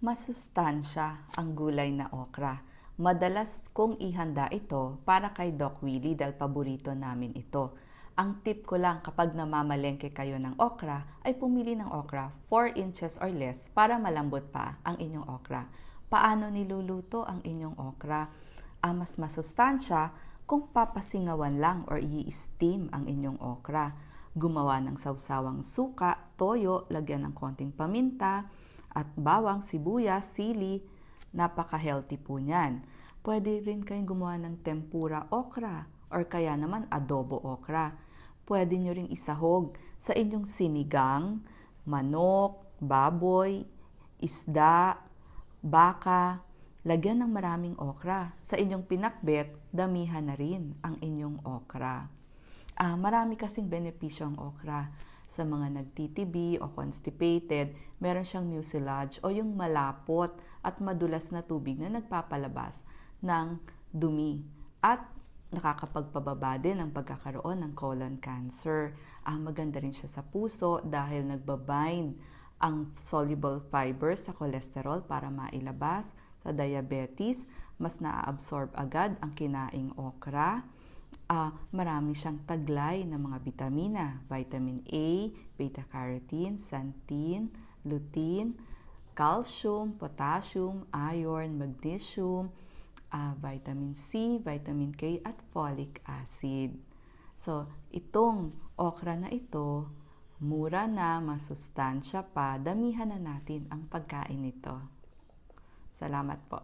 Masustansya ang gulay na okra. Madalas kong ihanda ito para kay Doc Willie dahil paborito namin ito. Ang tip ko lang kapag namamalengke kayo ng okra ay pumili ng okra 4 inches or less para malambot pa ang inyong okra. Paano niluluto ang inyong okra? Ang mas masustansya kung papasingawan lang or i-steam ang inyong okra. Gumawa ng sawsawang suka, toyo, lagyan ng konting paminta, at bawang, sibuyas, sili. Napaka-healthy po niyan. Pwede rin kayong gumawa ng tempura okra or kaya naman adobo okra. Pwede nyo ring isahog sa inyong sinigang, manok, baboy, isda, baka. Lagyan ng maraming okra. Sa inyong pinakbet, damihan na rin ang inyong okra. Ah, marami kasing benepisyo ang okra sa mga nagtitibi o constipated, meron siyang mucilage o yung malapot at madulas na tubig na nagpapalabas ng dumi at nakakapagpababa din ang pagkakaroon ng colon cancer. Ah, maganda rin siya sa puso dahil nagbabind ang soluble fibers sa cholesterol para mailabas. Sa diabetes, mas naa-absorb agad ang kinaing okra uh, marami siyang taglay ng mga bitamina, vitamin A, beta-carotene, xanthin, lutein, calcium, potassium, iron, magnesium, uh, vitamin C, vitamin K, at folic acid. So, itong okra na ito, mura na, masustansya pa, damihan na natin ang pagkain nito. Salamat po.